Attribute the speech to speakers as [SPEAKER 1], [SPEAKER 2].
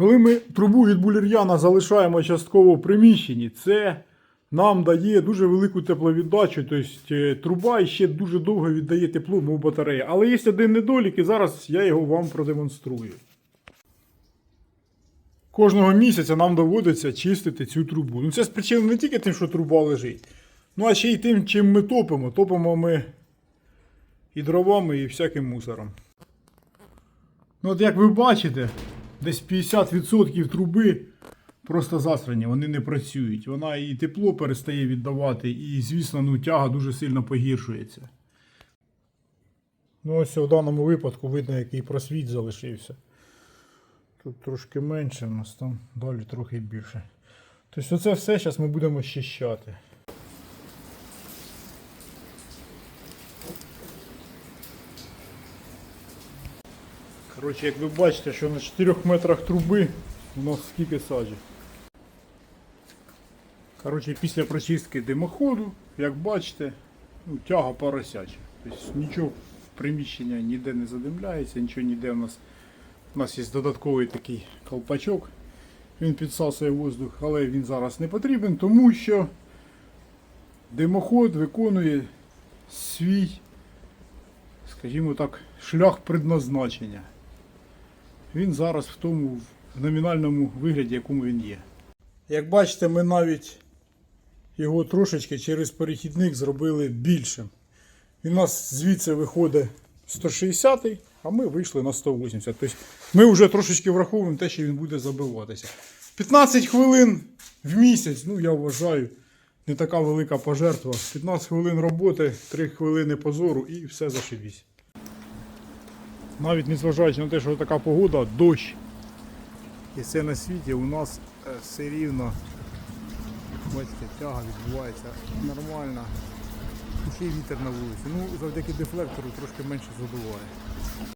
[SPEAKER 1] Коли ми трубу від булір'яна залишаємо частково в приміщенні, це нам дає дуже велику тепловіддачу. Тобто труба ще дуже довго віддає тепло, мов батарея. Але є один недолік, і зараз я його вам продемонструю. Кожного місяця нам доводиться чистити цю трубу. Ну це спричинено не тільки тим, що труба лежить, ну а ще й тим, чим ми топимо. Топимо ми і дровами, і всяким мусором. Ну, от як ви бачите, десь 50% труби просто засрані, вони не працюють. Вона і тепло перестає віддавати, і, звісно, ну, тяга дуже сильно погіршується. Ну, ось в даному випадку видно, який просвіт залишився. Тут трошки менше, у нас там далі трохи більше. Тобто оце все зараз ми будемо щищати. Коротше, як ви бачите, що на 4 метрах труби у нас скільки саджі. Коротше, після прочистки димоходу, як бачите, ну, тяга поросяча. Тобто нічого в приміщення ніде не задимляється, нічого ніде у нас. У нас є додатковий такий колпачок. Він підсасує воздух, але він зараз не потрібен, тому що димоход виконує свій, скажімо так, шлях предназначення. Він зараз в тому номінальному вигляді, якому він є. Як бачите, ми навіть його трошечки через перехідник зробили більшим. Він у нас звідси виходить 160, а ми вийшли на 180. Тобто ми вже трошечки враховуємо те, що він буде забиватися. 15 хвилин в місяць, ну я вважаю, не така велика пожертва. 15 хвилин роботи, 3 хвилини позору і все зашибісь. Навіть незважаючи на те, що така погода, дощ. І все на світі у нас е, все рівно. Бачите, тяга відбувається нормально. Ще й вітер на вулиці. Ну, завдяки дефлектору трошки менше задуває.